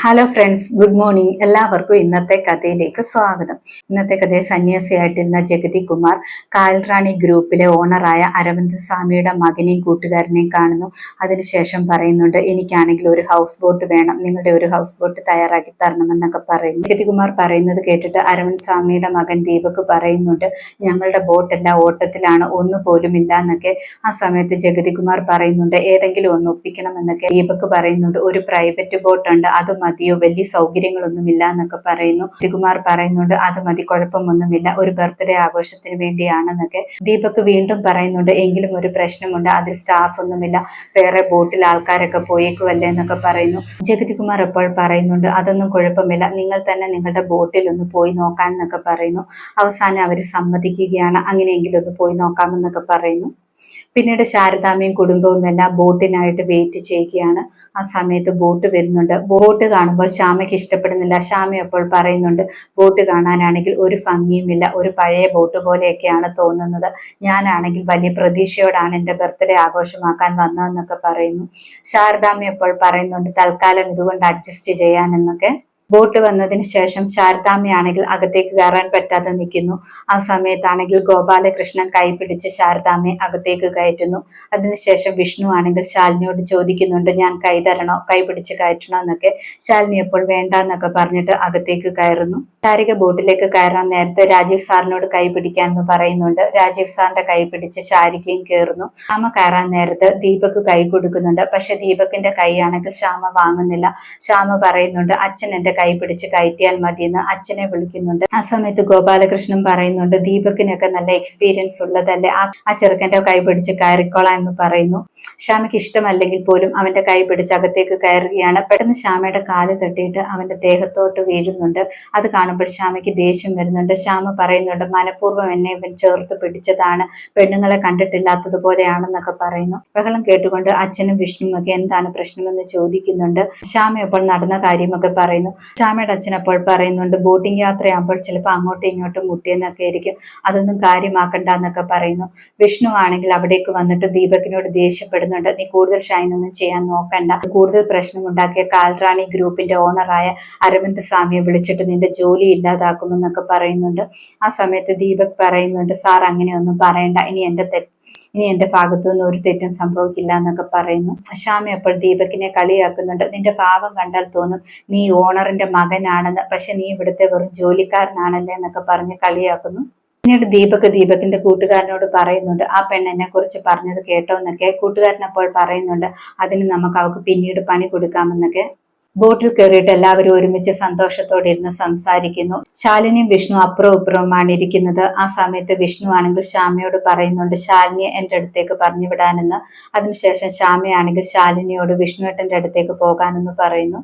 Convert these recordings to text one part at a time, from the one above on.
Hello friends good morning എല്ലാവർക്കും ഇന്നത്തെ കഥയിലേക്ക് സ്വാഗതം. ഇന്നത്തെ കഥയെ സന്യാസിയായിട്ടിരുന്ന ജഗതി കുമാർ കാൽറാണി ഗ്രൂപ്പിലെ ഓണറായ അരവിന്ദ് സ്വാമിയുടെ മകനെയും കൂട്ടുകാരനെയും കാണുന്നു. അതിനുശേഷം പറയുന്നുണ്ട് എനിക്കാണെങ്കിൽ ഒരു ഹൗസ് ബോട്ട് വേണം. നിങ്ങളുടെ ഒരു ഹൗസ് ബോട്ട് തയ്യാറാക്കി തരണമെന്നൊക്കെ പറയുന്നു. ജഗതി കുമാർ പറയുന്നത് കേട്ടിട്ട് അരവിന്ദ് സ്വാമിയുടെ മകൻ ദീപക് പറയുന്നുണ്ട് ഞങ്ങളുടെ ബോട്ട് ബോട്ടെല്ലാം ഓട്ടത്തിലാണ്. ഒന്നു പോലും ഇല്ല എന്നൊക്കെ ആ സമയത്ത് ജഗതി കുമാർ പറയുന്നുണ്ട് ഏതെങ്കിലും ഒന്ന് ഒപ്പിക്കണം എന്നൊക്കെ ദീപക് പറയുന്നുണ്ട് ഒരു പ്രൈവറ്റ് ബോട്ട് ഉണ്ട്. അത് മതിയോ? വലിയ സൗകര്യങ്ങളൊന്നുമില്ല എന്നൊക്കെ പറയുന്നു. ദികുമാർ പറയുന്നുണ്ട് അത് മതി കുഴപ്പമൊന്നുമില്ല. ഒരു ബർത്ത്ഡേ ആഘോഷത്തിന് വേണ്ടിയാണെന്നൊക്കെ ദീപക് വീണ്ടും പറയുന്നുണ്ട്. എങ്കിലും ഒരു പ്രശ്നമുണ്ട്. അതിൽ സ്റ്റാഫ് ഒന്നുമില്ല വേറെ ബോട്ടിൽ ആൾക്കാരൊക്കെ പോയേക്കുമല്ലേ എന്നൊക്കെ പറയുന്നു. ജഗതികുമാർ ഇപ്പോൾ പറയുന്നുണ്ട് അതൊന്നും കുഴപ്പമില്ല. നിങ്ങൾ തന്നെ നിങ്ങളുടെ ബോട്ടിൽ ഒന്ന് പോയി നോക്കാൻ എന്നൊക്കെ പറയുന്നു. അവസാനം അവർ സമ്മതിക്കുകയാണ്. അങ്ങനെയെങ്കിലും ഒന്ന് പോയി നോക്കാമെന്നൊക്കെ പറയുന്നു. പിന്നീട് ശാരദാമ്മയും കുടുംബവും എല്ലാം ബോട്ടിനായിട്ട് വെയിറ്റ് ചെയ്യുകയാണ്. ആ സമയത്ത് ബോട്ട് വരുന്നുണ്ട്. ബോട്ട് കാണുമ്പോൾ ശ്യാമയ്ക്ക് ഇഷ്ടപ്പെടുന്നില്ല. ശ്യാമ അപ്പോൾ പറയുന്നുണ്ട് ബോട്ട് കാണാനാണെങ്കിൽ ഒരു ഭംഗിയുമില്ല. ഒരു പഴയ ബോട്ട് പോലെയൊക്കെയാണ് തോന്നുന്നത്. ഞാനാണെങ്കിൽ വലിയ പ്രതീക്ഷയോടാണ് എന്റെ ബർത്ത്ഡേ ആഘോഷമാക്കാൻ വന്നതെന്നൊക്കെ പറയുന്നു. ശാരദാമ്മ അപ്പോൾ പറയുന്നുണ്ട് തൽക്കാലം ഇതുകൊണ്ട് അഡ്ജസ്റ്റ് ചെയ്യാനെന്നൊക്കെ ബോട്ട് വന്നതിന് ശേഷം ശാരദാമ്മയാണെങ്കിൽ അകത്തേക്ക് കയറാൻ പറ്റാതെ നിൽക്കുന്നു. ആ സമയത്താണെങ്കിൽ ഗോപാലകൃഷ്ണൻ കൈപിടിച്ച് ശാരദാമ്മയെ അകത്തേക്ക് കയറ്റുന്നു. അതിനുശേഷം വിഷ്ണു ആണെങ്കിൽ ശാലിനിയോട് ചോദിക്കുന്നുണ്ട് ഞാൻ കൈ തരണോ? കൈ പിടിച്ച് കയറ്റണോ? എന്നൊക്കെ. ശാലിനി എപ്പോൾ വേണ്ട എന്നൊക്കെ പറഞ്ഞിട്ട് അകത്തേക്ക് കയറുന്നു. ചാരിക ബോട്ടിലേക്ക് കയറാൻ നേരത്തെ രാജീവ് സാറിനോട് കൈ പിടിക്കാമെന്ന് പറയുന്നുണ്ട്. രാജീവ് സാറിന്റെ കൈ പിടിച്ച് ചാരികയും കയറുന്നു. ശ്യാമ കയറാൻ നേരത്ത് ദീപക് കൈ കൊടുക്കുന്നുണ്ട്. പക്ഷെ ദീപകിന്റെ കൈയാണെങ്കിൽ ശ്യാമ വാങ്ങുന്നില്ല. ശ്യാമ പറയുന്നുണ്ട് അച്ഛൻ എന്റെ കൈ പിടിച്ച് കയറ്റിയാൽ മതിയെന്ന് അച്ഛനെ വിളിക്കുന്നുണ്ട്. ആ സമയത്ത് ഗോപാലകൃഷ്ണൻ പറയുന്നുണ്ട് ദീപക്കിനൊക്കെ നല്ല എക്സ്പീരിയൻസ് ഉള്ളതല്ലേ? ആ ചെറുക്കന്റെ കൈ പിടിച്ച് കയറിക്കോളാം എന്ന് പറയുന്നു. ശ്യാമയ്ക്ക് ഇഷ്ടമല്ലെങ്കിൽ പോലും അവന്റെ കൈ പിടിച്ച് അകത്തേക്ക് കയറുകയാണ്. പെട്ടെന്ന് ശ്യാമയുടെ കാൽ തട്ടിയിട്ട് അവന്റെ ദേഹത്തോട്ട് വീഴുന്നുണ്ട്. അത് കാണുമ്പോൾ ശ്യാമയ്ക്ക് ദേഷ്യം വരുന്നുണ്ട്. ശ്യാമ പറയുന്നുണ്ട് മനഃപൂർവം എന്നെ ഇവൻ ചേർത്ത് പിടിച്ചതാണ്. പെണ്ണുങ്ങളെ കണ്ടിട്ടില്ലാത്തതുപോലെയാണെന്നൊക്കെ പറയുന്നു. ബഹളം കേട്ടുകൊണ്ട് അച്ഛനും വിഷ്ണുമൊക്കെ എന്താണ് പ്രശ്നമെന്ന് ചോദിക്കുന്നുണ്ട്. ശ്യാമ അപ്പോൾ നടന്ന കാര്യമൊക്കെ പറയുന്നു. ശ്യാമയുടെ അച്ഛൻ അപ്പോൾ പറയുന്നുണ്ട് ബോട്ടിംഗ് യാത്രയാകുമ്പോൾ ചിലപ്പോൾ അങ്ങോട്ടും ഇങ്ങോട്ടും മുട്ടിയെന്നൊക്കെ ആയിരിക്കും. അതൊന്നും കാര്യമാക്കണ്ട എന്നൊക്കെ പറയുന്നു. വിഷ്ണു ആണെങ്കിൽ അവിടേക്ക് വന്നിട്ട് ദീപകിനോട് ദേഷ്യപ്പെടുന്നുണ്ട്. നീ കൂടുതൽ ഷൈൻ ഒന്നും ചെയ്യാൻ നോക്കണ്ട. കൂടുതൽ പ്രശ്നമുണ്ടാക്കിയ കാൽറാണി ഗ്രൂപ്പിന്റെ ഓണറായ അരവിന്ദ് സ്വാമിയെ വിളിച്ചിട്ട് നിന്റെ ജോലി ഇല്ലാതാക്കുമെന്നൊക്കെ പറയുന്നുണ്ട്. ആ സമയത്ത് ദീപക് പറയുന്നുണ്ട് സാർ അങ്ങനെയൊന്നും പറയണ്ട. ഇനി എന്റെ തെറ്റ് ഇനി ഭാഗത്തു നിന്ന് ഒരു തെറ്റും സംഭവിക്കില്ല എന്നൊക്കെ പറയുന്നു. ശാമി അപ്പോൾ ദീപകിനെ കളിയാക്കുന്നുണ്ട്. നിന്റെ പാവം കണ്ടാൽ തോന്നും. നീ ഓണറിന്റെ മകനാണെന്ന്. പക്ഷെ നീ ഇവിടുത്തെ വെറും ജോലിക്കാരനാണല്ലേ എന്നൊക്കെ പറഞ്ഞ് കളിയാക്കുന്നു. പിന്നീട് ദീപക് ദീപകിന്റെ കൂട്ടുകാരനോട് പറയുന്നുണ്ട് ആ പെണ്ണെന്നെ കുറിച്ച് പറഞ്ഞത് കേട്ടോ എന്നൊക്കെ. കൂട്ടുകാരൻ അപ്പോൾ പറയുന്നുണ്ട് അതിന് നമുക്ക് അവൾക്ക് പിന്നീട് പണി കൊടുക്കാമെന്നൊക്കെ. ബോട്ടിൽ കയറിയിട്ട് എല്ലാവരും ഒരുമിച്ച് സന്തോഷത്തോടെ ഇരുന്ന് സംസാരിക്കുന്നു. ശാലിനിയും വിഷ്ണു അപ്പുറവും ഇപ്പുറവുമാണ് ഇരിക്കുന്നത്. ആ സമയത്ത് വിഷ്ണു ആണെങ്കിൽ ശ്യാമയോട് പറയുന്നുണ്ട് ശാലിനിയെ എന്റെ അടുത്തേക്ക് പറഞ്ഞു വിടാനെന്ന് അതിനുശേഷം ശ്യാമയാണെങ്കിൽ ശാലിനിയോട് വിഷ്ണുവേട്ടന്റെ അടുത്തേക്ക് പോകാനെന്ന് പറയുന്നു.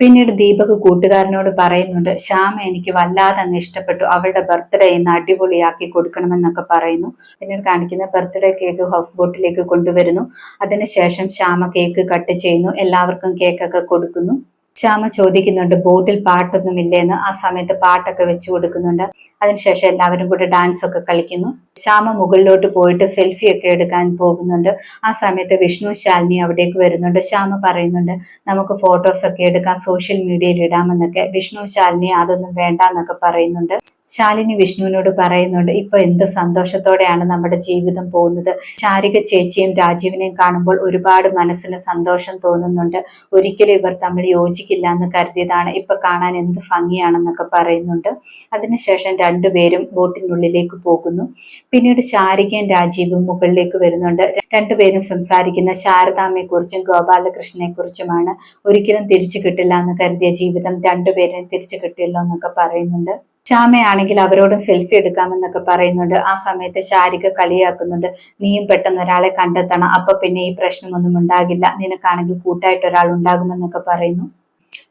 പിന്നീട് ദീപക് കൂട്ടുകാരനോട് പറയുന്നുണ്ട് ശ്യാമ എനിക്ക് വല്ലാതെ അങ്ങ് ഇഷ്ടപ്പെട്ടു. അവളുടെ ബർത്ത്ഡേ ഇന്ന് അടിപൊളിയാക്കി കൊടുക്കണമെന്നൊക്കെ പറയുന്നു. പിന്നീട് കാണിക്കുന്ന ബർത്ത്ഡേ കേക്ക് ഹൗസ് ബോട്ടിലേക്ക് കൊണ്ടുവരുന്നു. അതിനുശേഷം ശ്യാമ കേക്ക് കട്ട് ചെയ്യുന്നു. എല്ലാവർക്കും കേക്കൊക്കെ കൊടുക്കുന്നു. ശ്യാമ ചോദിക്കുന്നുണ്ട് ബോട്ടിൽ പാട്ടൊന്നുമില്ലേന്ന് ആ സമയത്ത് പാട്ടൊക്കെ വെച്ചു കൊടുക്കുന്നുണ്ട്. അതിനുശേഷം എല്ലാവരും കൂടെ ഡാൻസ് ഒക്കെ കളിക്കുന്നു. ശ്യാമ മുകളിലോട്ട് പോയിട്ട് സെൽഫി ഒക്കെ എടുക്കാൻ പോകുന്നുണ്ട്. ആ സമയത്ത് വിഷ്ണു ശാലിനി അവിടേക്ക് വരുന്നുണ്ട്. ശ്യാമ പറയുന്നുണ്ട് നമുക്ക് ഫോട്ടോസ് ഒക്കെ എടുക്കാം സോഷ്യൽ മീഡിയയിൽ ഇടാമെന്നൊക്കെ. വിഷ്ണു ശാലിനി അതൊന്നും വേണ്ട എന്നൊക്കെ പറയുന്നുണ്ട്. ശാലിനി വിഷ്ണുവിനോട് പറയുന്നുണ്ട് ഇപ്പൊ എന്ത് സന്തോഷത്തോടെയാണ് നമ്മുടെ ജീവിതം പോകുന്നത്. ചാരിക ചേച്ചിയും രാജീവിനെയും കാണുമ്പോൾ ഒരുപാട് മനസ്സിന് സന്തോഷം തോന്നുന്നുണ്ട്. ഒരിക്കലും ഇവർ തമ്മിൽ യോജിക്കില്ല എന്ന് കരുതിയതാണ്. ഇപ്പൊ കാണാൻ എന്ത് ഭംഗിയാണെന്നൊക്കെ പറയുന്നുണ്ട്. അതിനുശേഷം രണ്ടുപേരും ബോട്ടിനുള്ളിലേക്ക് പോകുന്നു. പിന്നീട് ശാരികയും രാജീവും മുകളിലേക്ക് വരുന്നുണ്ട്. രണ്ടുപേരും സംസാരിക്കുന്ന ശാരദാമയെ കുറിച്ചും ഗോപാലകൃഷ്ണനെ കുറിച്ചുമാണ് ഒരിക്കലും തിരിച്ചു കിട്ടില്ല എന്ന് കരുതിയ ജീവിതം രണ്ടുപേരും തിരിച്ചു കിട്ടില്ല എന്നൊക്കെ പറയുന്നുണ്ട്. ശ്യാമയാണെങ്കിൽ അവരോടും സെൽഫി എടുക്കാമെന്നൊക്കെ പറയുന്നുണ്ട്. ആ സമയത്ത് ശാരിക കളിയാക്കുന്നുണ്ട്. നീയും പെട്ടെന്ന് ഒരാളെ കണ്ടെത്തണം. അപ്പൊ പിന്നെ ഈ പ്രശ്നമൊന്നും ഉണ്ടാകില്ല. നിനക്കാണെങ്കിൽ കൂട്ടായിട്ട് ഒരാൾ ഉണ്ടാകുമെന്നൊക്കെ പറയുന്നു.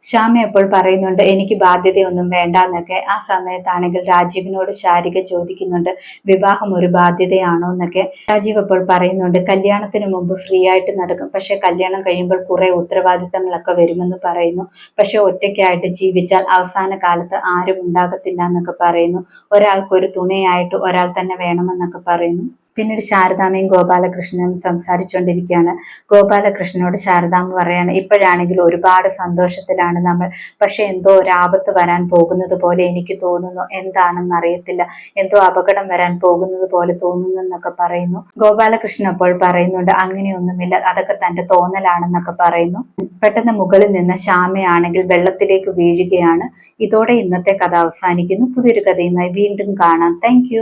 ശ്യാമ എപ്പോൾ പറയുന്നുണ്ട് എനിക്ക് ബാധ്യതയൊന്നും വേണ്ട എന്നൊക്കെ ആ സമയത്താണെങ്കിൽ രാജീവിനോട് ശാരിക ചോദിക്കുന്നുണ്ട് വിവാഹം ഒരു ബാധ്യതയാണോ? എന്നൊക്കെ. രാജീവ് അപ്പോൾ പറയുന്നുണ്ട് കല്യാണത്തിന് മുമ്പ് ഫ്രീ ആയിട്ട് നടക്കും. പക്ഷെ കല്യാണം കഴിയുമ്പോൾ കുറെ ഉത്തരവാദിത്തങ്ങളൊക്കെ വരുമെന്ന് പറയുന്നു. പക്ഷെ ഒറ്റയ്ക്കായിട്ട് ജീവിച്ചാൽ അവസാന കാലത്ത് ആരും ഉണ്ടാകത്തില്ല എന്നൊക്കെ പറയുന്നു. ഒരാൾക്ക് ഒരു തുണയായിട്ട് ഒരാൾ തന്നെ വേണമെന്നൊക്കെ പറയുന്നു. പിന്നീട് ശാരദാമ്മയും ഗോപാലകൃഷ്ണനും സംസാരിച്ചുകൊണ്ടിരിക്കുകയാണ് ഗോപാലകൃഷ്ണനോട് ശാരദാമ്മ പറയാണ് ഇപ്പോഴാണെങ്കിൽ ഒരുപാട് സന്തോഷത്തിലാണ് നമ്മൾ. പക്ഷെ എന്തോ ഒരു ആപത്ത് വരാൻ പോകുന്നത് പോലെ എനിക്ക് തോന്നുന്നു. എന്താണെന്ന് അറിയത്തില്ല. എന്തോ അപകടം വരാൻ പോകുന്നത് പോലെ തോന്നുന്നു എന്നൊക്കെ പറയുന്നു. ഗോപാലകൃഷ്ണൻ അപ്പോൾ പറയുന്നുണ്ട് അങ്ങനെയൊന്നുമില്ല. അതൊക്കെ തന്റെ തോന്നലാണെന്നൊക്കെ പറയുന്നു. പെട്ടെന്ന് മുകളിൽ നിന്ന് ശ്യാമയാണെങ്കിൽ വെള്ളത്തിലേക്ക് വീഴുകയാണ്. ഇതോടെ ഇന്നത്തെ കഥ അവസാനിക്കുന്നു. പുതിയൊരു കഥയുമായി വീണ്ടും കാണാം. താങ്ക്